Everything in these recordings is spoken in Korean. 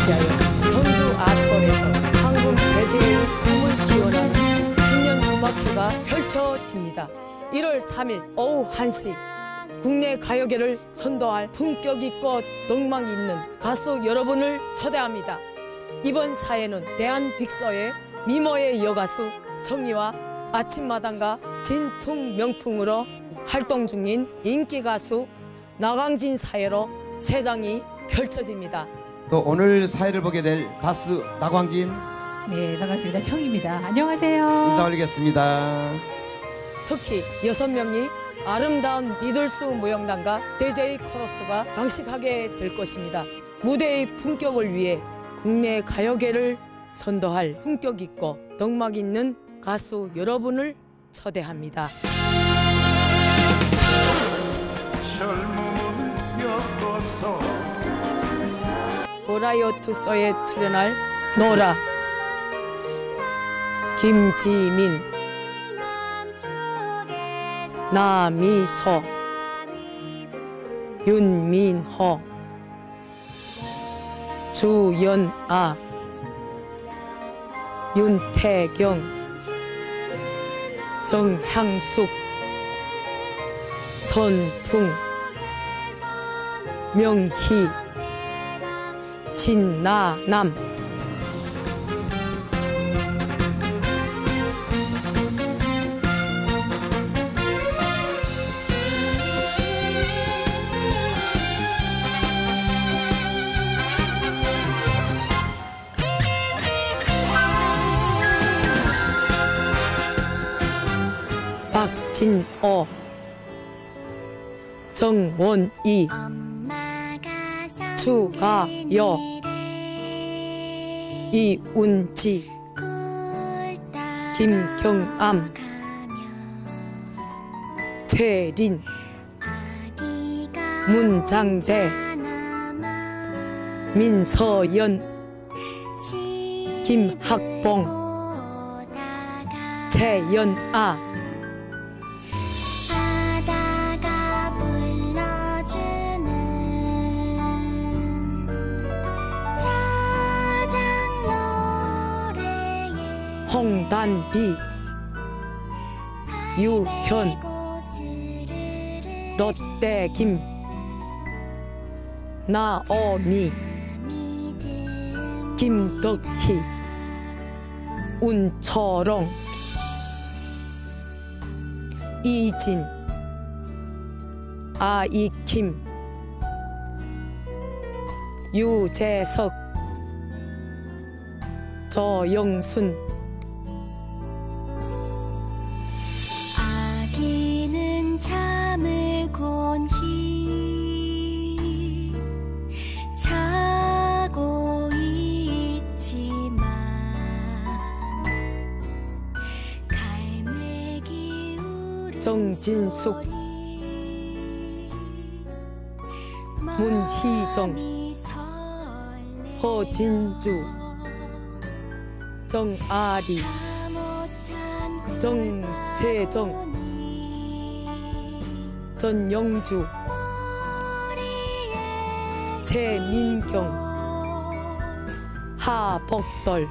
맞이하여 전주 아톨에서 황금 대제의 꿈을 기원하는 신년 음악회가 펼쳐집니다. 1월 3일 오후 1시 국내 가요계를 선도할 품격 있고 덕망 있는 가수 여러분을 초대합니다. 이번 사회는 대한 빅서의 미모의 여가수 정희와 아침마당과 진풍 명풍으로 활동 중인 인기 가수 나강진 사회로 세장이 펼쳐집니다. 또 오늘 사회를 보게 될 가수 나광진 네, 반갑습니다. 청입니다. 안녕하세요. 인사 올리겠습니다. 특히 여섯 명이 아름다운 니들스 무용단과 DJ 코러스가 장식하게 될 것입니다. 무대의 품격을 위해 국내 가요계를 선도할 품격 있고 덕막 있는 가수 여러분을 초대합니다. 보라요투소에 출연할 노라 김지민 나미소 윤민호 주연아 윤태경 정향숙 선풍 명희 신나남. 박진호 정원이 추가여. 이운지. 김경암. 최린. 문장대 민서연. 김학봉. 최연아 홍단비 유현 롯데김 나오미 김덕희 운초롱 이진 아이킴 유재석 조영순 정진숙, 문희정. 허진주. 정아리. 정재정. 전영주. 최민경. 하복돌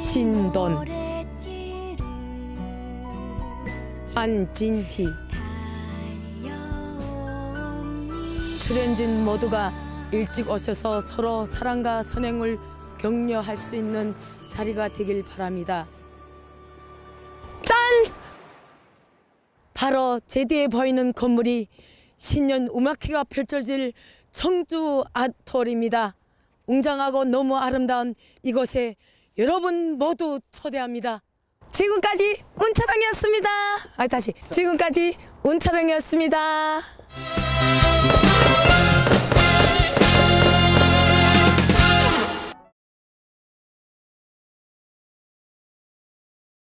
신돈 안진희 출연진 모두가 일찍 오셔서 서로 사랑과 선행을 격려할 수 있는 자리가 되길 바랍니다. 짠! 바로 제 뒤에 보이는 건물이 신년 음악회가 펼쳐질 청주 아톨입니다. 웅장하고 너무 아름다운 이곳에 여러분 모두 초대합니다. 지금까지 운차랑이었습니다. 아 다시 지금까지 운차랑이었습니다.